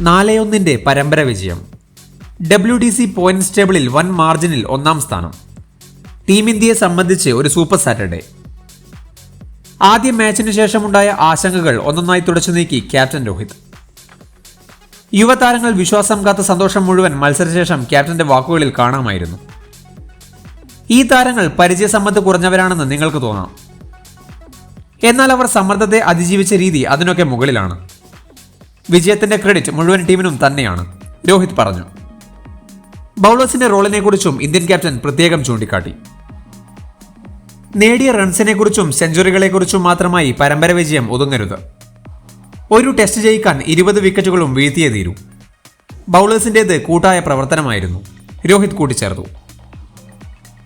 നാല് ഒന്നിന്റെ പരമ്പര വിജയം. ഡബ്ല്യു ഡി സി പോയിന്റ്സ് ടേബിളിൽ വൻ മാർജിനിൽ ഒന്നാം സ്ഥാനം. ടീം ഇന്ത്യയെ സംബന്ധിച്ച് ഒരു സൂപ്പർ സാറ്റർഡേ ആദ്യ മാച്ചിനു ശേഷമുണ്ടായ ആശങ്കകൾ ഒന്നൊന്നായി തുടച്ചു നീക്കി ക്യാപ്റ്റൻ രോഹിത്. യുവതാരങ്ങൾ വിശ്വാസം കാത്ത സന്തോഷം മുഴുവൻ മത്സരശേഷം ക്യാപ്റ്റന്റെ വാക്കുകളിൽ കാണാമായിരുന്നു. ഈ താരങ്ങൾ പരിചയസമ്പത്ത് കുറഞ്ഞവരാണെന്ന് നിങ്ങൾക്ക് തോന്നാം. എന്നാൽ അവർ സമ്മർദ്ദത്തെ അതിജീവിച്ച രീതി അതിനൊക്കെ മുകളിലാണ്. വിജയത്തിന്റെ ക്രെഡിറ്റ് മുഴുവൻ ടീമിനും തന്നെയാണ്. രോഹിത് പറഞ്ഞു. ബൗളേഴ്സിന്റെ റോളിനെക്കുറിച്ചും ഇന്ത്യൻ ക്യാപ്റ്റൻ പ്രത്യേകം ചൂണ്ടിക്കാട്ടി. നേടിയ റൺസിനെ കുറിച്ചും സെഞ്ചുറികളെക്കുറിച്ചും മാത്രമായി പരമ്പര വിജയം ഒതുങ്ങരുത്. ഒരു ടെസ്റ്റ് ജയിക്കാൻ ഇരുപത് വിക്കറ്റുകളും വീഴ്ത്തിയേ തീരൂ. ബൗളേഴ്സിന്റേത് കൂട്ടായ പ്രവർത്തനമായിരുന്നു. രോഹിത് കൂട്ടിച്ചേർത്തു.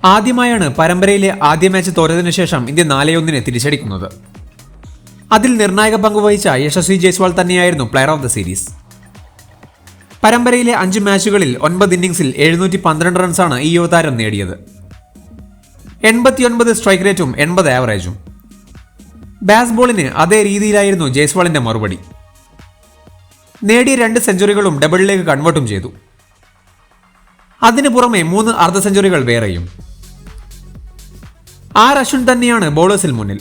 ആദ്യമായാണ് പരമ്പരയിലെ ആദ്യ മാച്ച് തോരതിനു ശേഷം ഇന്ത്യ ഒന്നിന് തിരിച്ചടിക്കുന്നത്. അതിൽ നിർണായക പങ്ക് വഹിച്ച യശസ്വി ജയ്സ്വാൾ തന്നെയായിരുന്നു പ്ലെയർ ഓഫ് ദ സീരീസ് പരമ്പരയിലെ അഞ്ച് മാച്ചുകളിൽ ഒൻപത് ഇന്നിംഗ്സിൽ എഴുന്നൂറ്റി പന്ത്രണ്ട് റൺസാണ് ഈ യുവതാരം നേടിയത്. എൺപത്തിയൊൻപത് സ്ട്രൈക്ക് റേറ്റും എൺപത് ആവറേജും ബാസ് ബോളിന് അതേ രീതിയിലായിരുന്നു ജയ്സ്വാളിന്റെ മറുപടി. നേടിയ രണ്ട് സെഞ്ചുറികളും ഡബിളിലേക്ക് കൺവേർട്ടും ചെയ്തു. അതിനു പുറമെ മൂന്ന് അർദ്ധ സെഞ്ചുറികൾ വേറെയും. ആർ അശ്വിൻ തന്നെയാണ് ബോളേഴ്സിൽ മുന്നിൽ.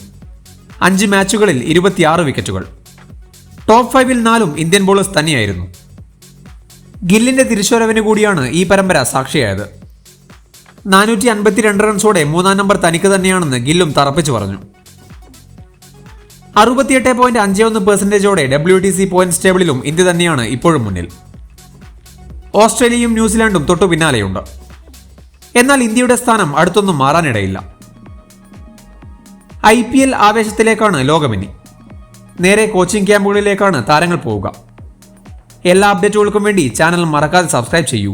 അഞ്ച് മാച്ചുകളിൽ ഇരുപത്തിയാറ് വിക്കറ്റുകൾ. ടോപ്പ് ഫൈവിൽ നാലും ഇന്ത്യൻ ബോളേഴ്സ് തന്നെയായിരുന്നു. ഗില്ലിന്റെ തിരിച്ചുവരവിന് കൂടിയാണ് ഈ പരമ്പര സാക്ഷിയായത്. നാനൂറ്റി അൻപത്തിരണ്ട് റൺസോടെ മൂന്നാം നമ്പർ തനിക്ക് തന്നെയാണെന്ന് ഗില്ലും തറപ്പിച്ചു പറഞ്ഞു. അറുപത്തിയെട്ട് പോയിന്റ് അഞ്ച് ഒന്ന് പെർസെന്റേജോടെ ഡബ്ല്യു ടി സി പോയിന്റ്സ് ടേബിളിലും ഇന്ത്യ തന്നെയാണ് ഇപ്പോഴും മുന്നിൽ. ഓസ്ട്രേലിയയും ന്യൂസിലാൻഡും തൊട്ടു പിന്നാലെയുണ്ട്. എന്നാൽ ഇന്ത്യയുടെ സ്ഥാനം അടുത്തൊന്നും മാറാനിടയില്ല. ഐ പി എൽ ആവേശത്തിലേക്കാണ് ലോകമിനി നേരെ കോച്ചിംഗ് ക്യാമ്പുകളിലേക്കാണ് താരങ്ങൾ പോവുക. എല്ലാ അപ്ഡേറ്റുകൾക്കും വേണ്ടി ചാനൽ മറക്കാതെ സബ്സ്ക്രൈബ് ചെയ്യൂ.